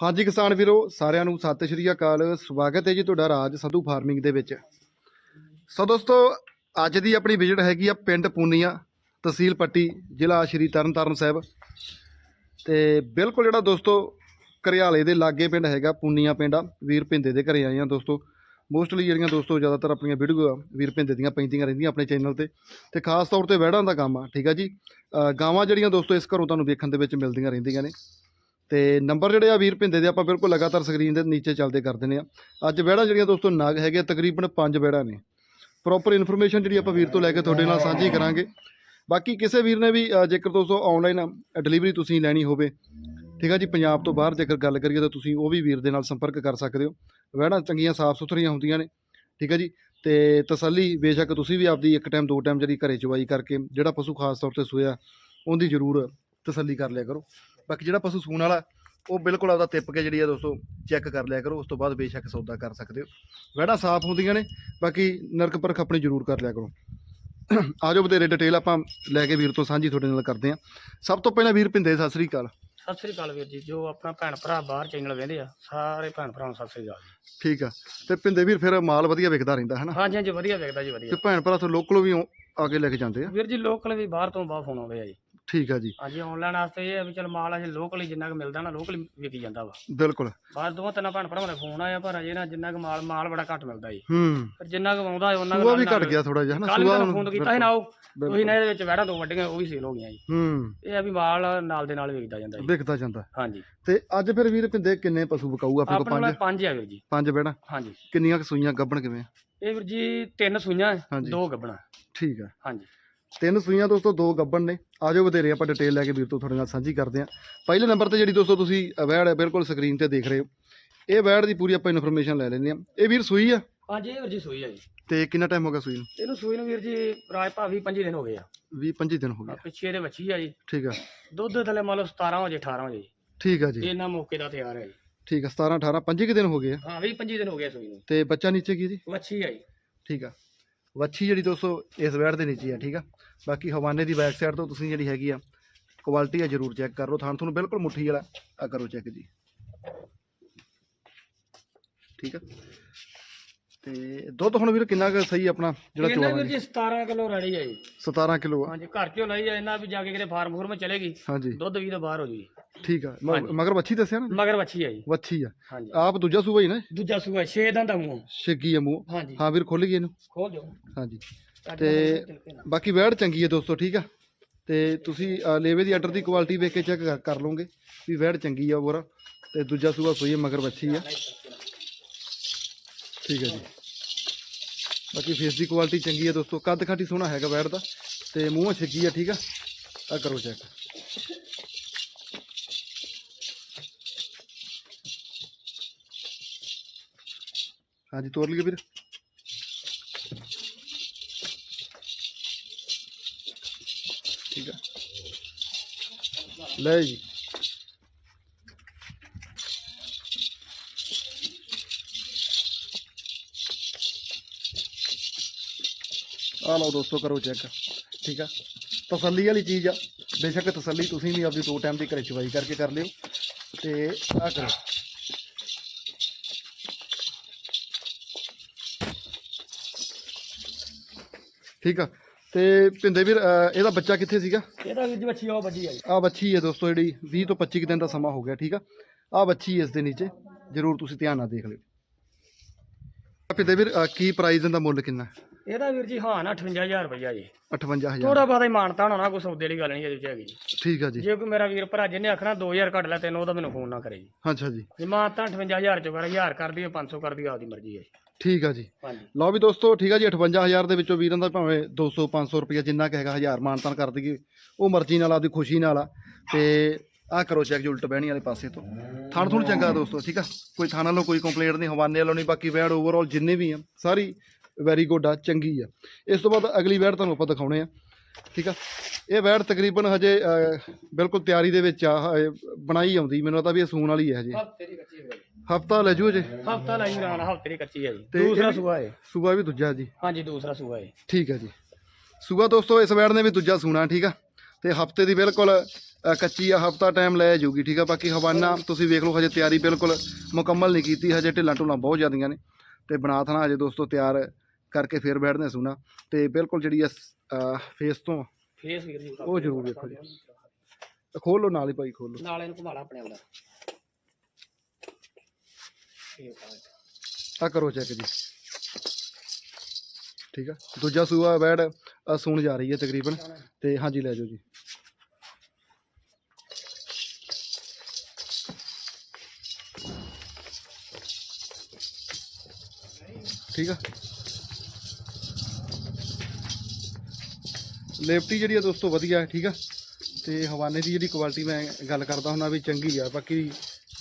ਹਾਂਜੀ ਕਿਸਾਨ ਵੀਰੋ, ਸਾਰਿਆਂ ਨੂੰ ਸਤਿ ਸ਼੍ਰੀ ਅਕਾਲ। ਸਵਾਗਤ ਹੈ ਜੀ ਤੁਹਾਡਾ ਰਾਜ ਸੰਧੂ ਫਾਰਮਿੰਗ ਦੇ ਵਿੱਚ। ਸੋ ਦੋਸਤੋ, ਅੱਜ ਦੀ ਆਪਣੀ ਵਿਜ਼ਿਟ ਹੈਗੀ ਆ ਪਿੰਡ ਪੂਨੀਆ, ਤਹਿਸੀਲ ਪੱਟੀ, ਜ਼ਿਲ੍ਹਾ ਸ਼੍ਰੀ ਤਰਨਤਾਰਨ ਸਾਹਿਬ। ਤੇ ਬਿਲਕੁਲ ਜਿਹੜਾ ਦੋਸਤੋ, ਕਰਿਆਲੇ ਦੇ ਲਾਗੇ ਪਿੰਡ ਹੈਗਾ, ਪੂਨੀਆ ਪਿੰਡ ਆ, ਵੀਰ ਪਿੰਦੇ ਦੇ ਘਰੇ ਆਏ ਆ ਦੋਸਤੋ। ਮੋਸਟਲੀ ਜਿਹੜੀਆਂ ਦੋਸਤੋ, ਜ਼ਿਆਦਾਤਰ ਆਪਣੀਆਂ ਵੀਡੀਓ ਆ, ਵੀਰ ਪਿੰਦੇ ਦੀਆਂ ਪੈਂਦੀਆਂ ਰਹਿੰਦੀਆਂ ਆਪਣੇ ਚੈਨਲ ਤੇ। ਤੇ ਖਾਸ ਤੌਰ ਤੇ ਵਹਿੜਾਂ ਦਾ ਕੰਮ ਆ, ਠੀਕ ਆ ਜੀ? ਗਾਵਾਂ ਜਿਹੜੀਆਂ ਦੋਸਤੋ, ਇਸ ਘਰੋਂ ਤੁਹਾਨੂੰ ਵੇਖਣ ਦੇ ਵਿੱਚ ਮਿਲਦੀਆਂ ਰਹਿੰਦੀਆਂ ਨੇ। ਤੇ ਨੰਬਰ ਜਿਹੜੇ ਆ ਵੀਰ ਭਿੰਦੇ ਦੇ ਆਪਾਂ ਬਿਲਕੁਲ ਲਗਾਤਾਰ ਸਕਰੀਨ ਦੇ ਨੀਚੇ ਚੱਲਦੇ ਕਰ ਦਿੰਦੇ ਆ। ਅੱਜ ਬੈੜਾ ਜਿਹੜੀਆਂ ਦੋਸਤੋ ਨਗ ਹੈਗੇ ਆ, ਤਕਰੀਬਨ 5 ਬੈੜਾ ਨੇ। ਪ੍ਰੋਪਰ ਇਨਫੋਰਮੇਸ਼ਨ ਜਿਹੜੀ ਆਪਾਂ ਵੀਰ ਤੋਂ ਲੈ ਕੇ ਤੁਹਾਡੇ ਨਾਲ ਸਾਂਝੀ ਕਰਾਂਗੇ। ਬਾਕੀ ਕਿਸੇ ਵੀਰ ਨੇ ਵੀ ਜੇਕਰ ਦੋਸਤੋ ਆਨਲਾਈਨ ਡਿਲੀਵਰੀ ਤੁਸੀਂ ਲੈਣੀ ਹੋਵੇ ਠੀਕ ਆ ਜੀ ਪੰਜਾਬ ਤੋਂ ਬਾਹਰ ਜੇਕਰ ਗੱਲ ਕਰੀਏ ਤਾਂ ਤੁਸੀਂ ਉਹ ਵੀ ਵੀਰ ਦੇ ਨਾਲ ਸੰਪਰਕ ਕਰ ਸਕਦੇ ਹੋ। ਵਹਿੜਾਂ ਚੰਗੀਆਂ ਸਾਫ਼ ਸੁਥਰੀਆਂ ਹੁੰਦੀਆਂ ਨੇ ਠੀਕ ਆ ਜੀ ਤੇ ਤਸੱਲੀ ਬੇਸ਼ੱਕ ਤੁਸੀਂ ਵੀ ਆਪਦੀ ਇੱਕ ਟਾਈਮ ਦੋ ਟਾਈਮ ਜਿਹੜੀ ਘਰੇ ਚਵਾਈ ਕਰਕੇ ਜਿਹੜਾ ਪਸ਼ੂ ਖਾਸ ਤੌਰ ਤੇ ਸੋਇਆ ਉਹਦੀ ਜ਼ਰੂਰ ਤਸੱਲੀ ਕਰ ਲਿਆ ਕਰੋ। ਬਾਕੀ ਜਿਹੜਾ ਪਸ਼ੂ ਸੂਣ ਵਾਲਾ ਉਹ ਬਿਲਕੁਲ ਆਪਦਾ ਤਿੱਪ ਕੇ ਜਿਹੜੀ ਆ ਦੋਸਤੋ ਚੈੱਕ ਕਰ ਲਿਆ ਕਰੋ ਉਸ ਤੋਂ ਬਾਅਦ ਬੇਸ਼ੱਕ ਸੌਦਾ ਕਰ ਸਕਦੇ ਹੋ। ਵਹਿੜਾਂ ਸਾਫ਼ ਹੁੰਦੀਆਂ ਨੇ ਬਾਕੀ ਨਰਕ ਪਰਖ ਆਪਣੀ ਜ਼ਰੂਰ ਕਰ ਲਿਆ ਕਰੋ। ਆਜੋ ਬਤੇਰੇ ਡਿਟੇਲ ਆਪਾਂ ਲੈ ਕੇ ਵੀਰ ਤੋਂ ਸਾਂਝੀ ਤੁਹਾਡੇ ਨਾਲ ਕਰਦੇ ਹਾਂ। ਸਭ ਤੋਂ ਪਹਿਲਾਂ ਵੀਰ ਪਿੰਦੇ ਸਤਿ ਸ੍ਰੀ ਅਕਾਲ। ਸਤਿ ਸ੍ਰੀ ਅਕਾਲ ਵੀਰ ਜੀ ਜੋ ਆਪਣਾ ਭੈਣ ਭਰਾ ਬਾਹਰ ਚੈਨਲ ਵੇਂਦੇ ਆ ਸਾਰੇ ਭੈਣ ਭਰਾਵਾਂ ਨੂੰ ਸਤਿ ਸ੍ਰੀ ਅਕਾਲ ਠੀਕ ਆ ਤੇ ਪਿੰਦੇ ਵੀਰ ਫਿਰ ਮਾਲ ਵਧੀਆ ਵਿਕਦਾ ਰਹਿੰਦਾ ਹੈ ਨਾ ਹਾਂਜੀ ਹਾਂਜੀ ਵਧੀਆ ਵੇਖਦਾ ਜੀ ਤੇ ਵਧੀਆ ਭੈਣ ਭਰਾ ਤੋਂ ਲੋਕਲ ਵੀ ਆ ਕੇ ਲੈ ਕੇ ਜਾਂਦੇ ਆ। ਵੀਰ ਜੀ ਲੋਕਲ ਵੀ ਬਾਹਰ ਤੋਂ ਬਾਹਰ ਫੋਨ ਆਉਂਦੇ ਆ ਜੀ। ਠੀਕ ਆ ਜੀ। ਹਾਂਜੀ ਆਨਲਾਈਨ ਵਾਸਤੇ ਇਹ ਵੀ ਚਲ ਮਾਲ ਅਜੇ ਲੋਕਲ ਜਿੰਨਾ ਕੁ ਮਿਲਦਾ ਨਾ ਲੋਕਲ ਵਿਕੀ ਜਾਂਦਾ ਵਾ। ਬਿਲਕੁਲ। ਬਾਹਰ ਦੋਵਾਂ ਤਿੰਨਾਂ ਭੈਣ ਭਰਾਵਾਂ ਦੇ ਫੋਨ ਆਇਆ ਪਰ ਅਜੇ ਨਾ ਜਿੰਨਾ ਕੁ ਮਾਲ ਮਾਲ ਬੜਾ ਘੱਟ ਮਿਲਦਾ ਜੀ। ਹੂੰ। ਪਰ ਜਿੰਨਾ ਕੁ ਆਉਂਦਾ ਉਹਨਾਂ ਸੂਆ ਵੀ ਘਟ ਗਿਆ ਥੋੜਾ ਜਿਹਾ ਹਨਾ ਕੱਲ ਸੂਆ ਫੋਨ ਕੀਤਾ ਸੀ ਨਾ ਉਹ। ਉਹੀ ਨਾ ਇਹਦੇ ਵਿੱਚ ਵੈੜਾਂ ਦੋ ਵੱਡੀਆਂ ਉਹ ਵੀ ਸੇਲ ਹੋ ਗਈਆਂ ਜੀ। ਹੂੰ। ਇਹ ਆ ਵੀ ਮਾਲ ਨਾਲ ਦੇ ਨਾਲ ਵਿਕਦਾ ਜਾਂਦਾ ਜੀ। ਵਿਕਦਾ ਜਾਂਦਾ। ਹਾਂਜੀ। ਤੇ ਅੱਜ ਫਿਰ ਵੀਰ ਪਿੰਦੇ ਕਿੰਨੇ ਪਸ਼ੂ ਵਿਕਾਊ ਆਪਣੇ ਕੋਲ ਆਪਣੇ ਕੋਲ ਪੰਜ ਪੰਜ ਆ ਵੀਰ ਜੀ। ਪੰਜ ਬੈਣਾ ਹਾਂਜੀ। ਕਿੰਨੀਆਂ ਕੁ ਸੂਈਆਂ ਗੱਬਣ ਕਿਵੇਂ ਇਹ ਵੀਰ ਜੀ ਤਿੰਨ ਸੂਈਆਂ ਹਾਂਜੀ। ਦੋ ਗੱਬਣਾ ਠੀਕ ਆ। ਹਾਂਜੀ। ਤਿੰਨ ਸੂਈਆਂ ਦੋਸਤੋ ਦੋ ਗੱਬਣ ਨੇ। ਆਜੋ ਵਧੇਰੇ ਆਪਾਂ ਡਿਟੇਲ ਲੈ ਕੇ ਵੀਰ ਤੋਂ ਤੁਹਾਡੇ ਨਾਲ ਸਾਂਝੀ ਕਰਦੇ ਹਾਂ। ਪਹਿਲੇ ਨੰਬਰ ਤੇ ਜਿਹੜੀ ਦੋਸਤੋ ਤੁਸੀਂ ਵੈੜ ਬਿਲਕੁਲ ਸਕਰੀਨ ਤੇ ਦੇਖ ਰਹੇ ਹੋ। ਇਹ ਵੈੜ ਦੀ ਪੂਰੀ ਆਪਾਂ ਇਨਫੋਰਮੇਸ਼ਨ ਲੈ ਲੈਂਦੇ ਹਾਂ। ਇਹ ਵੀਰ ਸੂਈ ਆ? ਹਾਂਜੀ ਇਹ ਵੀਰ ਜੀ ਸੂਈ ਆ ਜੀ। ਤੇ ਕਿੰਨਾ ਟਾਈਮ ਹੋ ਗਿਆ ਸੂਈ ਨੂੰ? ਇਹਨੂੰ ਸੂਈ ਨੂੰ ਵੀਰ ਜੀ ਰਾਜ ਭਾਵੀ 25 ਦਿਨ ਹੋ ਗਏ ਆ। 20 25 ਦਿਨ ਹੋ ਗਏ। ਪਿੱਛੇ ਇਹਦੇ ਵੱਛੀ ਆ ਜੀ। ਠੀਕ ਆ। ਦੁੱਧ ਥੱਲੇ ਮੰਨ ਲਓ 17 ਹੋ ਜੇ 18 ਹੋ ਜੇ। ਠੀਕ ਆ ਜੀ। ਇਹ ਇਹਨਾਂ ਮੌਕੇ ਦਾ ਤਿਆਰ ਹੈ ਜੀ। ਠੀਕ ਆ 17 18 25 ਕੁ ਦਿਨ ਹੋ ਗਏ ਆ। ਹਾਂ 20 25 ਦਿਨ ਹੋ ਗਏ ਸੂਈ ਨੂੰ। ਤੇ ਬੱਚਾ ਨੀਚੇ ਕੀ ਜੀ? ਵੱਛੀ ਆ ਜੀ। ਠੀਕ ਆ। ਵੱਛੀ ਜਿਹੜੀ ਦੋਸਤੋ ਇਸ ਵੈੜ ਦੇ ਨੀਚੇ ਆ, ਠੀਕ ਆ? ਬਾਕੀ ਹਵਾਨੇ ਦੀ ਬੈਕ ਸਾਈਡ ਤੋਂ ਤੁਸੀਂ ਜਿਹੜੀ ਹੈਗੀ ਆ ਕੁਆਲਿਟੀ ਆ ਜਰੂਰ ਚੈੱਕ ਕਰ ਲਓ। ਥਾਣ ਤੁਹਾਨੂੰ ਬਿਲਕੁਲ ਮੁੱਠੀ ਵਾਲਾ ਆ ਕਰੋ ਚੈੱਕ ਜੀ। ਠੀਕ ਆ? ਤੇ ਦੁੱਧ ਹੁਣ ਵੀਰ ਕਿੰਨਾ ਕੁ ਸਹੀ ਆਪਣਾ ਜਿਹੜਾ ਇਹਨਾਂ ਵੀਰ ਜੀ 17 ਕਿਲੋ ਰੈਡੀ ਆ ਜੀ। 17 ਕਿਲੋ ਆ। ਹਾਂਜੀ ਘਰ ਚੋਂ ਲਈ ਆ ਇਹਨਾਂ ਵੀ ਜਾ ਕੇ ਕਿਤੇ ਫਾਰਮ ਫੂਰਮ ਚਲੇਗੀ। ਹਾਂਜੀ। ਦੁੱਧ ਵੀ ਤਾਂ ਬਾਹਰ ਹੋ ਜੀ ਠੀਕ ਆ ਮ- ਹਾਂਜੀ। ਮਗਰ ਵੱਛੀ ਦੱਸਿਆ ਨਾ? ਮਗਰ ਵੱਛੀ ਆ ਜੀ। ਵੱਛੀ ਆ। ਹਾਂਜੀ। ਆਪ ਦੂਜਾ ਸੂਬਾ ਹੀ ਨਾ? ਦੂਜਾ ਸੂਆ 6 ਦਿਨ ਦਾ ਮੂੰਹ। ਛਿੱਗੀ ਆ ਮੂੰਹ। ਹਾਂਜੀ। ਹਾਂ ਵੀਰ ਖੁੱਲ ਗਈ ਇਹਨੂੰ। ਖੋਲ ਦਿਓ। ਹਾਂਜੀ। ਤੇ। ਬਾਕੀ ਵੈੜ ਚੰਗੀ ਹੈ ਦੋਸਤੋ ਠੀਕ ਆ। ਤੇ ਤੁਸੀਂ ਅ, ਲੇਵੇ ਦੀ ਆਰਡਰ ਦੀ ਕੁਆਲਿਟੀ ਵੇਖ ਕੇ ਚੈੱਕ ਕਰ ਲਓਗੇ ਵੀ ਵੈੜ ਚੰਗੀ ਆ ਬੋਰਾ ਤੇ ਦੂਜਾ ਸੂਆ ਸੋਈ ਹੈ ਮਗਰ ਵੱਛੀ ਆ। ਠੀਕ ਹੈ ਜੀ। ਬਾਕੀ ਫੇਸ ਦੀ ਕੁਆਲਿਟੀ ਚੰਗੀ ਹੈ ਦੋਸਤੋ। ਕੱਦ ਖਾਟੀ ਸੋਹਣਾ ਹੈਗਾ ਵੈੜ ਦਾ, ਤੇ ਮੂੰਹ ਛਿੱਗੀ ਆ, ਠੀਕ ਆ? ਆ ਕਰੋ ਚੈੱਕ ਹਾਂਜੀ, ਤੋਰ ਲਈਏ ਵੀਰ। ਠੀਕ ਆ। ਲੈ ਜੀ। ਆ ਲਓ ਦੋਸਤੋ ਕਰੋ ਚੈੱਕ ਠੀਕ ਆ? ਤਸੱਲੀ ਵਾਲੀ ਚੀਜ਼ ਆ। ਬੇਸ਼ੱਕ ਤਸੱਲੀ ਤੁਸੀਂ ਵੀ ਆਪਦੀ ਦੋ ਟਾਈਮ ਦੀ ਘਰੇ ਚਵਾਈ ਕਰਕੇ ਕਰ ਲਿਓ। ਤੇ ਆ ਕਰੋ। ਠੀਕ ਆ? ਤੇ ਭਿੰਦੇ ਵੀਰ ਇਹਦਾ ਬੱਚਾ ਕਿੱਥੇ ਸੀਗਾ? ਇਹਦਾ ਜੀ ਵੱਛੀ ਉਹ ਵੱਡੀ ਆ ਆ ਬੱਚੀ ਹੈ ਦੋਸਤੋ ਜਿਹੜੀ 20 ਤੋਂ 25 ਕੁ ਦਿਨ ਦਾ ਸਮਾਂ ਹੋ ਗਿਆ ਠੀਕ ਆ? ਆ ਬੱਚੀ ਇਸ ਦੇ ਨੀਚੇ। ਜਰੂਰ ਤੁਸੀਂ ਧਿਆਨ ਨਾਲ ਦੇਖ ਲਿਓ। ਭਿੰਦੇ ਵੀਰ ਕੀ ਪ੍ਰਾਈਸ ਦਾ ਮੁੱਲ ਕਿੰਨਾ? ਇਹਦਾ ਵੀਰ ਜੀ ਹਾਂ ਨਾ 58000 ਰੁਪਈਆ ਜੀ। 58000 ਥੋੜਾ ਬਹੁਤਾ ਹੀ ਮਾਨਤਾ ਹੋਣਾ ਕੋਈ ਸੌਦੇ ਵਾਲੀ ਗੱਲ ਨਹੀਂ ਇਹਦੇ ਵਿੱਚ ਹੈਗੀ ਜੀ। ਠੀਕ ਆ ਜੀ। ਜੇ ਕੋਈ ਮੇਰਾ ਵੀਰ ਭਰਾ ਜਿਹਨੇ ਆਖਣਾ 2000 ਘੱਟ ਲੈ ਤੈਨੂੰ ਉਹਦਾ ਮੈਨੂੰ ਫੋਨ ਨਾ ਕਰੇ ਜੀ। ਅੱਛਾ ਜੀ। ਜੇ ਮਾਨਤਾ 58000 ਚੋਂ ਕਰ 1000 ਕਰ ਦਈਏ 500 ਕਰ ਦਈਏ ਆਪਦੀ ਮਰਜ਼ੀ ਹੈ ਜੀ। ਠੀਕ ਆ ਜੀ। ਹਾਂਜੀ। ਲਓ ਵੀ ਦੋਸਤੋ ਠੀਕ ਆ ਜੀ 58000 ਦੇ ਵਿੱਚੋਂ ਵੀਰਾਂ ਦਾ ਭਾਵੇਂ 200 500 ਰੁਪਏ ਜਿੰਨਾ ਕੁ ਹੈਗਾ 1000 ਮਾਨਤਾਨ ਕਰ ਦਈਏ। ਉਹ ਮਰਜ਼ੀ ਨਾਲ ਆਪਦੀ ਖੁਸ਼ੀ ਨਾਲ ਆ। ਤੇ ਆ ਕਰੋ ਚੈੱਕ ਜੀ ਉਲਟ ਬਹਿਣੀ ਵਾਲੇ ਪਾਸੇ ਤੋਂ। ਥਣ ਥੁਣ ਚੰਗਾ ਦੋਸਤੋ ਠੀਕ ਆ? ਕੋਈ ਥਾਣਾ ਵੱਲੋਂ ਕੋਈ ਕੰਪਲੇਂਟ ਨਹੀਂ ਹਵਾਨੇ ਵੱਲੋਂ ਨਹੀਂ ਬਾਕੀ ਵੈੜ ਓਵਰਆਲ ਜਿੰਨੇ ਵੀ ਆ ਸਾਰੀ ਵੈਰੀ ਗੁੱਡ ਆ ਚੰਗੀ ਆ। ਇਸ ਤੋਂ ਬਾਅਦ ਅਗਲੀ ਵੈੜ ਤੁਹਾਨੂੰ ਆਪਾਂ ਦਿਖਾਉਣੇ ਆ। ਠੀਕ ਆ? ਇਹ ਵੈੜ ਤਕਰੀਬਨ ਹਜੇ ਬਿਲਕੁਲ ਤਿਆਰੀ ਦੇ ਵਿੱਚ ਆ ਬਣਾਈ ਆਉਂਦੀ। ਮੈਨੂੰ ਪਤਾ ਵੀ ਇਹ ਸੂਣ ਵਾਲੀ ਹੈ ਹਜੇ। ਹਫ਼ਤੇ ਦੀ ਕੱਚੀ ਹੈ ਹਫਤਾ ਲੈ ਜੂ ਹਜੇ? ਹਫਤਾ ਲਾਈ ਰਾਣਾ ਹਫ਼ਤੇ ਦੀ ਕੱਚੀ ਹੈ ਜੀ। ਤੇ ਦੂਸਰਾ ਸੂਆ ਹੈ ਸੂਆ ਵੀ ਦੂਜਾ ਜੀ। ਹਾਂਜੀ ਦੂਸਰਾ ਸੂਆ ਹੈ ਠੀਕ ਹੈ ਜੀ। ਸੂਆ ਦੋਸਤੋ ਇਸ ਵੈੜ ਨੇ ਵੀ ਦੂਜਾ ਸੂਣਾ ਠੀਕ ਆ? ਤੇ ਹਫ਼ਤੇ ਦੀ ਬਿਲਕੁਲ ਕੱਚੀ ਆ ਹਫਤਾ ਟਾਈਮ ਲੈ ਜਾਊਗੀ ਠੀਕ ਆ? ਬਾਕੀ ਹਵਾਨਾ ਤੁਸੀਂ ਵੇਖ ਲਓ ਹਜੇ ਤਿਆਰੀ ਬਿਲਕੁਲ ਮੁਕੰਮਲ ਨਹੀਂ ਕੀਤੀ। ਹਜੇ ਢਿੱਲਾਂ ਢੁੱਲਾਂ ਬਹੁਤ ਜ਼ਿਆਦੀਆਂ ਨੇ। ਤੇ ਬਣਾ ਥਣਾ ਹਜੇ ਦੋਸਤੋ ਤਿਆਰ ਕਰਕੇ ਫੇਰ ਬੈਠਦੇ ਸੂਣਾ ਤੇ ਬਿਲਕੁਲ ਜਿਹੜੀ ਆ ਫੇਸ ਤੋਂ ਫੇਸ ਜੀ ਉਹ ਜ਼ਰੂਰ ਵੇਖੋ ਜੀ ਖੋਲ ਲਓ ਨਾਲ ਹੀ ਭਾਈ ਖੋਲ। ਲਓ ਨਾਲ ਇਹਨੂੰ ਘੁਮਾ ਲਾ ਆਪਣੇ ਪਾ ਆ ਕਰੋ ਚੈੱਕ ਜੀ। ਠੀਕ ਆ? ਦੂਜਾ ਸੂਆ ਆ ਸੂਣ ਜਾ ਰਹੀ ਹੈ ਤਕਰੀਬਨ। ਤੇ ਹਾਂਜੀ ਲੈ ਜਾਓ ਜੀ। ਠੀਕ ਆ? ਲੇਫਟੀ ਜਿਹੜੀ ਆ ਦੋਸਤੋ ਵਧੀਆ ਹੈ ਠੀਕ ਆ? ਤੇ ਹਵਾਨੇ ਦੀ ਜਿਹੜੀ ਕੁਆਲਿਟੀ ਮੈਂ ਗੱਲ ਕਰਦਾ ਹੁੰਦਾ ਵੀ ਚੰਗੀ ਆ, ਬਾਕੀ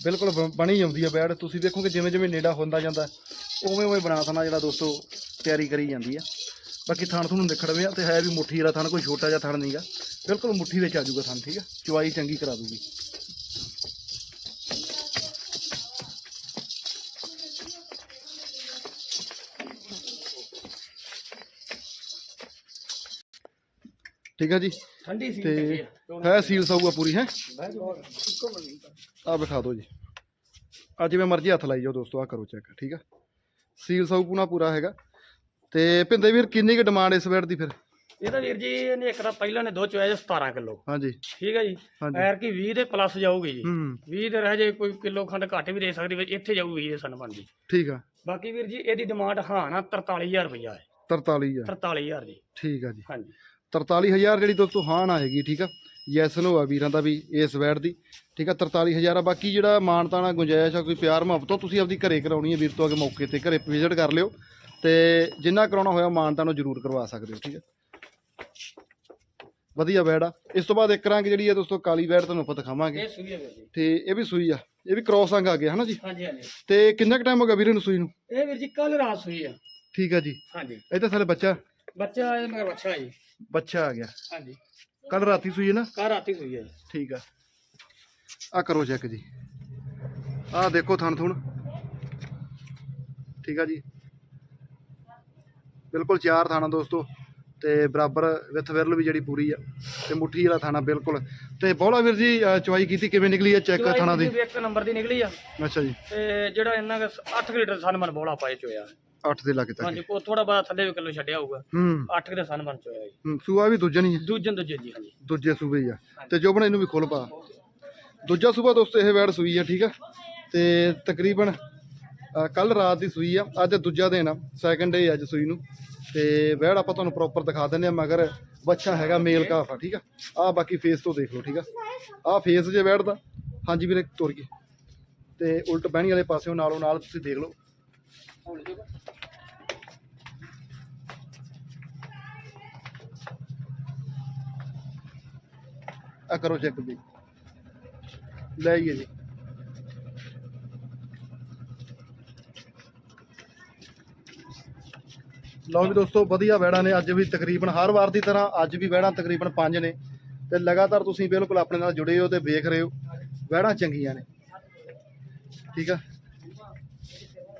ਬਿਲਕੁਲ ਬ- ਬਣੀ ਜਾਂਦੀ ਆ ਬੈਡ ਤੁਸੀਂ ਦੇਖੋਗੇ ਜਿਵੇਂ ਜਿਵੇਂ ਨੇੜਾ ਹੁੰਦਾ ਜਾਂਦਾ ਉਵੇਂ ਉਵੇਂ ਬਣਾ ਥਣਾ ਜਿਹੜਾ ਦੋਸਤੋ ਤਿਆਰੀ ਕਰੀ ਜਾਂਦੀ ਆ। ਬਾਕੀ ਥਣ ਤੁਹਾਨੂੰ ਨਿਖੜਵੇਂ ਆ ਤੇ ਹੈ ਵੀ ਮੁੱਠੀ ਵਾਲਾ ਥਣ, ਕੋਈ ਛੋਟਾ ਜਿਹਾ ਥਣ ਨਹੀਂਗਾ ਬਿਲਕੁਲ ਮੁੱਠੀ ਵਿੱਚ ਆ ਜਾਊਗਾ ਥਣ, ਠੀਕ ਆ? ਚਵਾਈ ਚੰਗੀ ਕਰਾ ਦੂਗੀ। ਠੀਕ ਆ ਜੀ? ਠੰਡੀ ਸੀ ਤੇ ਹੈ ਸੀਲ ਸਾਊਗਾ ਪੂਰੀ ਹੈ? ਆ ਵਿਖਾ ਦਿਓ ਜੀ। ਆ ਜਿਵੇਂ ਮਰਜ਼ੀ ਹੱਥ ਲਾਈ ਜਾਓ ਦੋਸਤੋ ਆ ਕਰੋ ਚੈੱਕ ਠੀਕ ਆ? ਸੀਲ ਸਾਊ ਪੂਣਾ ਪੂਰਾ ਹੈਗਾ। ਤੇ ਭਿੰਦੇ ਵੀਰ ਕਿੰਨੀ ਕੁ ਡਿਮਾਂਡ ਇਸ ਬੈਡ ਦੀ ਫਿਰ? ਇਹਦਾ ਵੀਰ ਜੀ ਇਹਨੇ ਇੱਕ ਤਾਂ ਪਹਿਲਾਂ ਨੇ ਦੋ ਚੋਇਆ 17 ਕਿਲੋ। ਹਾਂਜੀ। ਠੀਕ ਹੈ ਜੀ? ਐਰ ਕੀ 20 ਦੇ ਪਲੱਸ ਜਾਊਗੀ ਜੀ। ਹੂੰ। 20 ਦੇ ਰਹਿ ਜੇ ਕੋਈ ਕਿਲੋ ਖੰਡ ਘੱਟ ਵੀ ਦੇ ਸਕਦੀ ਵਿੱਚ ਇੱਥੇ ਜਾਊ 20 ਦੇ ਸਨ ਬਣਦੀ ਠੀਕ ਆ। ਬਾਕੀ ਵੀਰ ਜੀ ਇਹਦੀ ਡਿਮਾਂਡ ਹਾਂ ਨਾ 43000 ਰੁਪਇਆ ਹੈ। 43000 43000 ਜੀ। ਠੀਕ ਆ ਜੀ। ਹਾਂਜੀ। 43000 ਜਿਹੜੀ ਦੋਸਤੋ ਹਾਂ ਨਾ ਹੈਗੀ ਠੀਕ ਆ? ਯੈਸ ਨੋ ਆ ਵੀਰਾਂ ਦਾ ਵੀ ਇਸ ਵੈਟ ਦੀ ਠੀਕ ਆ? 43000 ਆ ਬਾਕੀ ਜਿਹੜਾ ਮਾਨਤਾਨਾ ਗੁੰਜਾਇਸ਼ ਆ ਕੋਈ ਪਿਆਰ ਮੁਹੱਬਤ ਤੋਂ ਤੁਸੀਂ ਆਪਦੀ ਘਰੇ ਕਰਾਉਣੀ ਹੈ ਵੀਰ ਤੋਂ ਅਗੇ ਮੌਕੇ ਤੇ ਘਰੇ ਵਿਜ਼ਿਟ ਕਰ ਲਿਓ ਤੇ ਜਿੰਨਾ ਕਰਾਉਣਾ ਹੋਇਆ ਮਾਨਤਾ ਨੂੰ ਜ਼ਰੂਰ ਕਰਵਾ ਸਕਦੇ ਹੋ ਠੀਕ ਆ? ਵਧੀਆ ਵੈੜ ਆ। ਇਸ ਤੋਂ ਬਾਅਦ ਇੱਕ ਰੰਗ ਜਿਹੜੀ ਆ ਦੋਸਤੋ ਕਾਲੀ ਵੈੜ ਤੁਹਾਨੂੰ ਆਪਾਂ ਦਿਖਾਵਾਂਗੇ। ਇਹ ਸੂਈ ਹੈ ਵੀਰ ਜੀ। ਤੇ ਇਹ ਵੀ ਸੂਈ ਆ ਇਹ ਵੀ ਕ੍ਰੋਸ ਅੰਗ ਆ ਗਿਆ ਹਨਾ ਜੀ? ਹਾਂਜੀ ਹਾਂਜੀ। ਤੇ ਕਿੰਨਾ ਕੁ ਟਾਈਮ ਹੋ ਗਿਆ ਵੀਰੇ ਨੂੰ ਸੂਈ ਨੂੰ? ਇਹ ਵੀਰ ਜੀ ਕੱਲ ਰਾਤ ਸੂਈ ਆ। ਠੀਕ ਆ ਜੀ। ਹਾਂਜੀ। ਇਹ ਤਾਂ ਥੱਲੇ ਬੱਚਾ। ਬੱਚਾ ਇਹ ਮਗਰ ਬੱਚਾ ਜੀ। ਬੱਚਾ ਆ ਗਿਆ। ਹਾਂਜੀ। ਕੱਲ ਰਾਤੀ ਸੂਈ ਹੈ ਨਾ? ਕੱਲ ਰਾਤੀ ਸੂਈ ਹੈ ਜੀ। ਠੀਕ ਆ। ਆ ਕਰੋ ਚੈੱਕ ਜੀ। ਆ ਦੇਖੋ ਥਣ ਥੁਣ। ਠੀਕ ਆ ਜੀ। ਬਿਲਕੁਲ ਚਾਰ ਥਾਣਾ ਦੋਸਤੋ ਤੇ ਬਰਾਬਰ ਵਿਥ ਵਿਰਲ ਵੀ ਜਿਹੜੀ ਪੂਰੀ ਆ ਤੇ ਮੁੱਠੀ ਵਾਲਾ ਥਾਣਾ ਬਿਲਕੁਲ। ਤੇ ਬੋਲਾ ਵੀਰ ਜੀ ਅ, ਚਵਾਈ ਕੀਤੀ ਕਿਵੇਂ ਨਿਕਲੀ ਆ ਚੈੱਕ ਚੁਆਈ ਥਾਣਾ ਦੀ? ਇੱਕ ਨੰਬਰ ਦੀ ਨਿਕਲੀ ਆ। ਅੱਛਾ ਜੀ। ਤੇ ਜਿਹੜਾ ਇਹਨਾਂ ਦਾ 8 ਲੀਟਰ ਸਨ ਮਨ ਬੋਲਾ ਪਾਏ ਚੋਇਆ 8 ਦੇ ਲੱਗ ਤੱਕ ਹਾਂਜੀ ਕੋ ਥੋੜਾ ਬਾਅਦ ਥੱਲੇ ਵੀ ਕਿਲੋ ਛੱਡਿਆ ਹੋਊਗਾ। ਹੂੰ। 8 ਦੇ ਸਨ ਮਨ ਚੋਇਆ ਜੀ। ਹੂੰ, ਸੂਆ ਵੀ ਦੂਜਾ ਨਹੀਂ। ਹੈ ਦੂਜੇ ਨੂੰ ਦੂਜੇ ਜੀ ਹਾਂਜੀ। ਦੂਜੇ ਸੂਬੇ ਹੀ ਆ। ਤੇ ਜੋਬਨ ਇਹਨੂੰ ਵੀ ਖੋਲ ਪਾ। ਦੂਜਾ ਸੂਬਾ ਦੋਸਤੋ ਇਹ ਵੈੜ ਸੂਈ ਆ ਠੀਕ ਆ? ਤੇ ਤਕਰੀਬਨ ਕੱਲ ਰਾਤ ਦੀ ਸੂਈ ਆ। ਅੱਜ ਦੂਜਾ ਦਿਨ ਆ ਸੈਕੰਡ ਡੇ ਅੱਜ ਸੂਈ ਨੂੰ। ਤੇ ਵੈੜ ਆਪਾਂ ਤੁਹਾਨੂੰ ਪ੍ਰੋਪਰ ਦਿਖਾ ਦਿੰਦੇ ਆ ਮਗਰ ਬੱਚਾ ਹੈਗਾ ਮੇਲ ਕਾਫ ਆ ਠੀਕ ਆ? ਆ ਬਾਕੀ ਫੇਸ ਤੋਂ ਦੇਖ ਲਓ ਠੀਕ ਆ? ਆ ਫੇਸ ਜੇ ਵੈੜ ਦਾ। ਹਾਂਜੀ ਵੀਰੇ ਤੁਰ ਗਏ ਤੇ ਉਲਟ ਬਹਿਣੀ ਵਾਲੇ ਪਾਸਿਓਂ ਨਾਲੋਂ ਨਾਲ ਤੁਸੀਂ ਦੇਖ ਲਓ। ਆ ਕਰੋ ਚੈੱਕ ਵੀ। ਲੈ ਆਈਏ ਜੀ। ਲਓ ਵੀ ਦੋਸਤੋ, ਵਧੀਆ ਵੈੜਾਂ ਨੇ। ਅੱਜ ਵੀ ਤਕਰੀਬਨ ਹਰ ਵਾਰ ਦੀ ਤਰ੍ਹਾਂ ਅੱਜ ਵੀ ਵੈੜਾਂ ਤਕਰੀਬਨ ਪੰਜ ਨੇ। ਤੇ ਲਗਾਤਾਰ ਤੁਸੀਂ ਬਿਲਕੁਲ ਆਪਣੇ ਨਾਲ ਜੁੜੇ ਹੋ ਤੇ ਵੇਖ ਰਹੇ ਹੋ। ਵੈੜਾਂ ਚੰਗੀਆਂ ਨੇ। ਠੀਕ ਆ?